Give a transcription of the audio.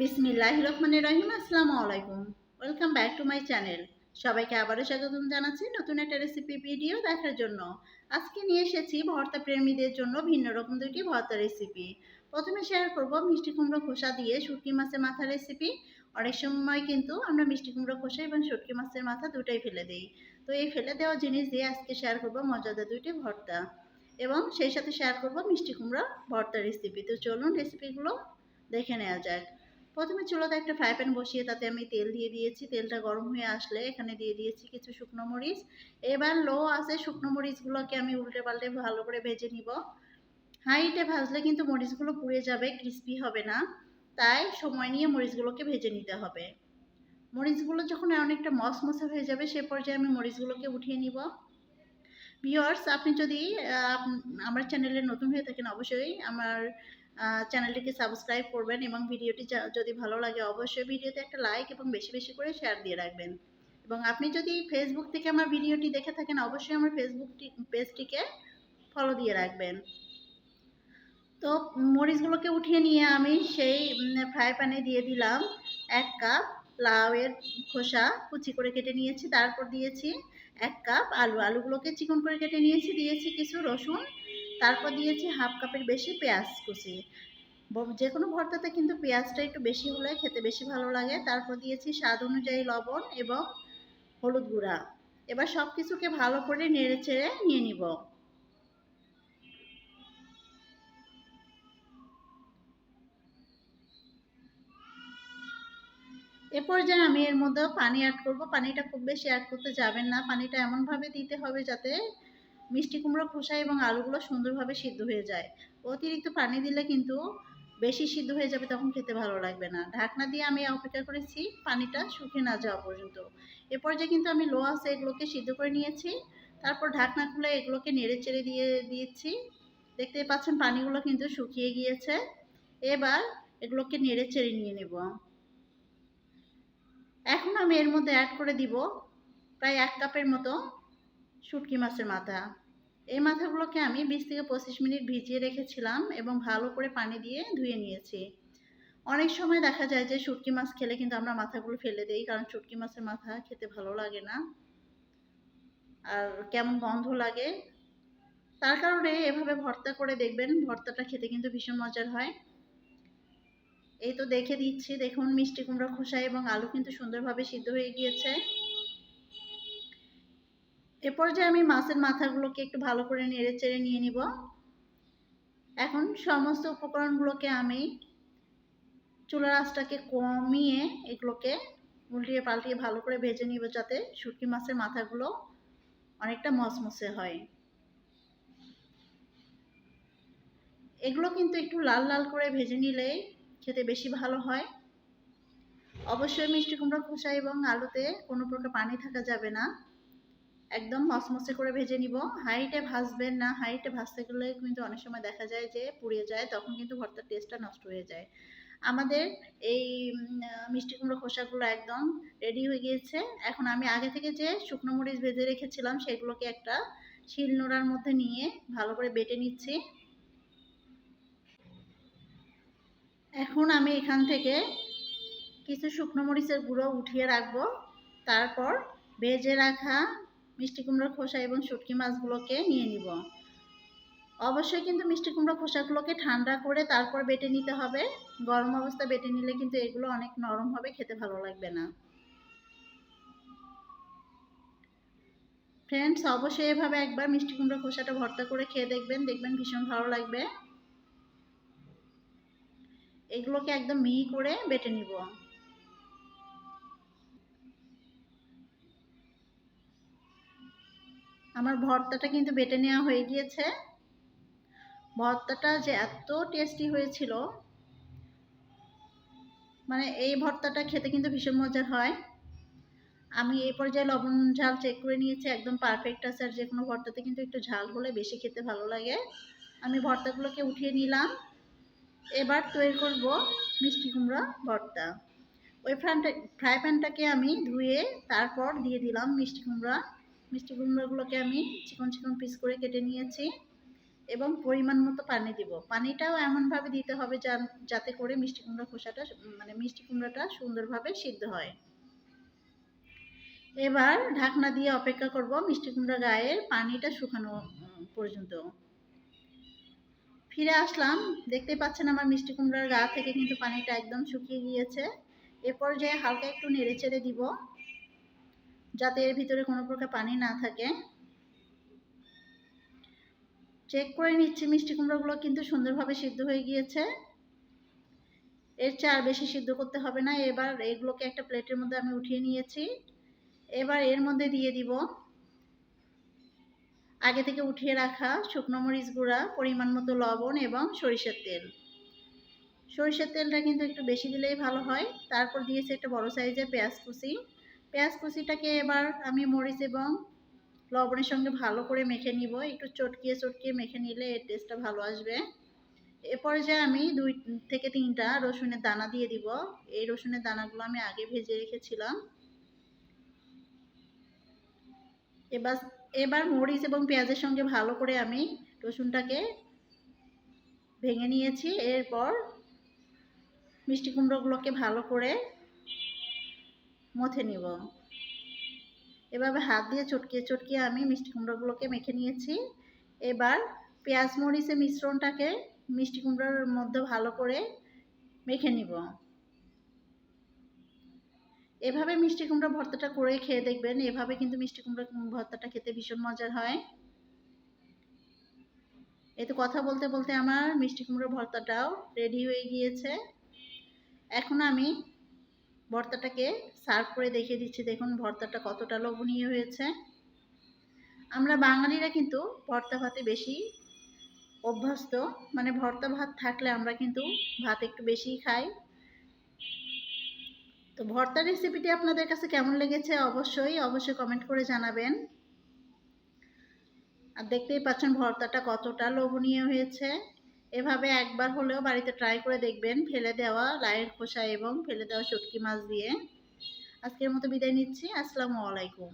বিসমিল্লাহ রহমানের রহিম, আসসালামু আলাইকুম। Welcome back to my channel সবাইকে আবারও স্বাগতম জানাচ্ছি নতুন একটা রেসিপি ভিডিও দেখার জন্য। আজকে নিয়ে এসেছি ভর্তা প্রেমীদের জন্য ভিন্ন রকম দুটি ভর্তা রেসিপি প্রথমে শেয়ার করব মিষ্টি কুমড়ো খোসা দিয়ে শুটকি মাছের মাথা রেসিপি অনেক সময় কিন্তু আমরা মিষ্টি কুমড়ো খোসা এবং শুটকি মাছের মাথা দুটাই ফেলে দিই। তো এই ফেলে দেওয়া জিনিস দিয়ে আজকে শেয়ার করব মজাদার দুইটি ভর্তা। এবং সেই সাথে শেয়ার করব মিষ্টি কুমড়া ভর্তা রেসিপি তো চলুন রেসিপিগুলো দেখে নেওয়া যাক। প্রথমে চুলোতে একটা ফ্রাই প্যান বসিয়ে তাতে আমি তেল দিয়ে দিয়েছি। তেলটা গরম হয়ে আসলে এখানে দিয়ে দিয়েছি কিছু শুকনো মরিচ। এবার লো আছে শুকনো মরিচগুলোকে আমি উল্টে পাল্টে ভালো করে ভেজে নিব। হাইটে ভাজলে কিন্তু মরিচগুলো পুড়ে যাবে ক্রিস্পি হবে না। তাই সময় নিয়ে মরিচগুলোকে ভেজে নিতে হবে। মরিচগুলো যখন অনেকটা মসমসে হয়ে যাবে, সে পর্যায়ে আমি মরিচগুলোকে উঠিয়ে নিব। ভিওয়ার্স আপনি যদি আমার চ্যানেলে নতুন হয়ে থাকেন, অবশ্যই আমার চ্যানেলটিকে সাবস্ক্রাইব করবেন এবং ভিডিওটি যদি ভালো লাগে অবশ্যই ভিডিওতে একটা লাইক এবং বেশি বেশি করে শেয়ার দিয়ে রাখবেন। এবং আপনি যদি ফেসবুক থেকে আমার ভিডিওটি দেখে থাকেন, অবশ্যই আমার ফেসবুকটি পেজটিকে ফলো দিয়ে রাখবেন। তো মরিচগুলোকে উঠিয়ে নিয়ে আমি সেই ফ্রাই প্যানে দিয়ে দিলাম এক কাপ লাউয়ের খোসা কুচি করে কেটে নিয়েছি, তারপর দিয়েছি এক কাপ আলু। আলুগুলোকে চিকন করে কেটে নিয়েছি, দিয়েছি কিছু রসুন তারপর দিয়েছি হাফ কাপের বেশি পেঁয়াজ কুচি। যে কোনো ভর্তাতে কিন্তু পেঁয়াজটা একটু বেশি হলে খেতে বেশি ভালো লাগে। তারপর দিয়েছি স্বাদ অনুযায়ী লবণ এবং হলুদ গুঁড়া। এবার সব কিছুকে ভালো করে নেড়ে চেড়ে নিয়ে নিব। এ পর্যায়ে আমি এর মধ্যে পানি অ্যাড করব। পানিটা খুব বেশি অ্যাড করতে যাবেন না। পানিটা এমনভাবে দিতে হবে যাতে মিষ্টি কুমড়ো, খোসা এবং আলুগুলো সুন্দরভাবে সিদ্ধ হয়ে যায়। অতিরিক্ত পানি দিলে কিন্তু বেশি সিদ্ধ হয়ে যাবে, তখন খেতে ভালো লাগবে না। ঢাকনা দিয়ে আমি অপেক্ষা করেছি, পানিটা শুকিয়ে না যাওয়া পর্যন্ত। এ পর্যায়ে কিন্তু আমি লো আছে এগুলোকে সিদ্ধ করে নিয়েছি। তারপর ঢাকনা খুলে এগুলোকে নেড়ে চেড়ে দিয়ে দিয়েছি। দেখতে পাচ্ছেন পানিগুলো কিন্তু শুকিয়ে গিয়েছে। এবার এগুলোকে নেড়ে চেড়ে নিয়ে নেব। এখন আমি এর মধ্যে অ্যাড করে দিব, প্রায় এক কাপের মতো শুটকি মাছের মাথা। এই মাথাগুলোকে আমি বিশ থেকে পঁচিশ মিনিট ভিজিয়ে রেখেছিলাম এবং ভালো করে পানি দিয়ে ধুয়ে নিয়েছি। অনেক সময় দেখা যায় যে শুটকি মাছ খেলে কিন্তু আমরা মাথাগুলো ফেলে দিই, কারণ শুটকি মাছের মাথা খেতে ভালো লাগে না। আর কেমন গন্ধ লাগে। তার কারণে এভাবে ভর্তা করে দেখবেন, ভর্তাটা খেতে কিন্তু ভীষণ মজার হয়। এই তো দেখে দিচ্ছি। দেখুন মিষ্টি কুমড়া খোসা এবং আলু কিন্তু সুন্দরভাবে সিদ্ধ হয়ে গিয়েছে। এ পর্যায়ে আমি মাছের মাথাগুলোকে একটু ভালো করে নেড়ে চেড়ে নিয়ে নিব। এখন সমস্ত উপকরণগুলোকে আমি চুলার আঁচটাকে কমিয়ে এগুলোকে উল্টিয়ে পাল্টিয়ে ভালো করে ভেজে নিব যাতে শুটকি মাছের মাথাগুলো অনেকটা মসমসে হয়। এগুলো কিন্তু একটু লাল লাল করে ভেজে নিলে খেতে বেশি ভালো হয়। অবশ্যই মিষ্টি কুমড়া খোসা এবং আলুতে কোনো প্রকার পানি থাকা যাবে না। একদম মসমসে করে ভেজে নিব। হাইটে ভাজবেন না হাইটে ভাজতে গেলে কিন্তু অনেক সময় দেখা যায় যে পুড়িয়ে যায়, তখন কিন্তু ভর্তার টেস্টটা নষ্ট হয়ে যায়। আমাদের এই মিষ্টি কুমড়ো খোসাগুলো একদম রেডি হয়ে গিয়েছে। এখন আমি আগে থেকে যে শুকনো মরিচ ভেজে রেখেছিলাম, সেগুলোকে একটা শিল নোড়ার মধ্যে নিয়ে ভালো করে বেটে নিচ্ছি। এখন আমি এখান থেকে কিছু শুকনো মরিচের গুঁড়ো উঠিয়ে রাখব। তারপর ভেজে রাখা মিষ্টি কুমড়োর খোসা এবং শুটকি মাছগুলোকে নিয়ে নিব। অবশ্যই কিন্তু মিষ্টি কুমড়ো খোসাগুলোকে ঠান্ডা করে তারপর বেটে নিতে হবে। গরম অবস্থা বেটে নিলে কিন্তু এগুলো অনেক নরম হবে, খেতে ভালো লাগবে না। ফ্রেন্ডস অবশ্যই এভাবে একবার মিষ্টি কুমড়ো খোসাটা ভর্তা করে খেয়ে দেখবেন দেখবেন ভীষণ ভালো লাগবে। এগুলোকে একদম মিহি করে বেটে নিব। আমার ভর্তাটা কিন্তু বেটে নেওয়া হয়ে গিয়েছে। ভর্তাটা যে এত টেস্টি হয়েছিল মানে এই ভর্তাটা খেতে কিন্তু ভীষণ মজার হয়। আমি এই পর্যায়ে লবণ ঝাল চেক করে নিয়েছি, একদম পারফেক্ট আছে, আর যে কোনো ভর্তাতে কিন্তু একটু ঝাল হলে বেশি খেতে ভালো লাগে। আমি ভর্তাগুলোকে উঠিয়ে নিলাম। এবার তৈরি করব মিষ্টি কুমড়া ভর্তা। ওই ফ্রানটা ফ্রাই প্যানটাকে আমি ধুয়ে তারপর দিয়ে দিলাম মিষ্টি কুমড়া। মিষ্টি কুমড়োগুলোকে আমি চিকন চিকন পিস করে কেটে নিয়েছি এবং পরিমাণ মতো পানি দিব। পানিটাও এমনভাবে দিতে হবে যাতে করে মিষ্টি কুমড়া খোসাটা মানে মিষ্টি কুমড়াটা সুন্দরভাবে সিদ্ধ হয়। এবার ঢাকনা দিয়ে অপেক্ষা করব মিষ্টি কুমড়া গায়ের পানিটা শুকানো পর্যন্ত। ফিরে আসলাম, দেখতে পাচ্ছেন আমার মিষ্টি কুমড়ার গা থেকে কিন্তু পানিটা একদম শুকিয়ে গিয়েছে। এ পর্যায়ে হালকা একটু নেড়ে চেড়ে দিব। যাতে এর ভিতরে কোনো প্রকার পানি না থাকে। চেক করে নিচ্ছি, মিষ্টি কুমড়োগুলো কিন্তু সুন্দরভাবে সিদ্ধ হয়ে গিয়েছে। এর চেয়ে আর বেশি সিদ্ধ করতে হবে না। এবার এগুলোকে একটা প্লেটের মধ্যে আমি উঠিয়ে নিয়েছি। এবার এর মধ্যে দিয়ে দিব আগে থেকে উঠিয়ে রাখা শুকনো মরিচ গুঁড়া, পরিমাণ মতো লবণ এবং সরিষার তেল। সরিষার তেলটা কিন্তু একটু বেশি দিলেই ভালো হয়। তারপর দিয়েছি একটা বড় সাইজের পেঁয়াজ কুচি। পেঁয়াজ কুচিটাকে এবার আমি মরিচ এবং লবণের সঙ্গে ভালো করে মেখে নিব। একটু চটকিয়ে চটকিয়ে মেখে নিলে এর টেস্টটা ভালো আসবে। এ যে আমি দুই থেকে তিনটা রসুনের দানা দিয়ে দিব। এই রসুনের দানাগুলো আমি আগে ভেজে রেখেছিলাম। এবার এবার মরিচ এবং পেঁয়াজের সঙ্গে ভালো করে আমি রসুনটাকে ভেঙে নিয়েছি। এরপর মিষ্টি কুমড়োগুলোকে ভালো করে মথে নিব। এভাবে হাত দিয়ে চটকিয়ে চটকিয়ে আমি মিষ্টি কুমড়োগুলোকে মেখে নিয়েছি। এবার পেঁয়াজ মরিচের মিশ্রণটাকে মিষ্টি কুমড়োর মধ্যে ভালো করে মেখে নিব। এভাবে মিষ্টি কুমড়া ভর্তাটা করে খেয়ে দেখবেন, এভাবে কিন্তু মিষ্টি কুমড়া ভর্তাটা খেতে ভীষণ মজার হয়। এই তো কথা বলতে বলতে আমার মিষ্টি কুমড়ো ভর্তাটাও রেডি হয়ে গিয়েছে। এখন আমি ভর্তাটাকে সার্ভ করে দেখিয়ে দিচ্ছি। দেখুন, ভর্তাটা কতটা লোভনীয় হয়েছে। আমরা বাঙালিরা কিন্তু ভর্তা ভাতে বেশি অভ্যস্ত। মানে ভর্তা ভাত থাকলে আমরা কিন্তু ভাত একটু বেশিই খাই। তো ভর্তা রেসিপিটি আপনাদের কাছে কেমন লেগেছে? অবশ্যই অবশ্যই কমেন্ট করে জানাবেন। আর দেখতেই পাচ্ছেন, ভর্তাটা কতটা লোভনীয় হয়েছে। এভাবে একবার হলেও বাড়িতে ট্রাই করে দেখবেন ফেলে দেওয়া লাইয়ের খোসা এবং ফেলে দেওয়া শুটকি মাছ দিয়ে। আজকের মতো বিদায় নিচ্ছি। আসসালামু আলাইকুম।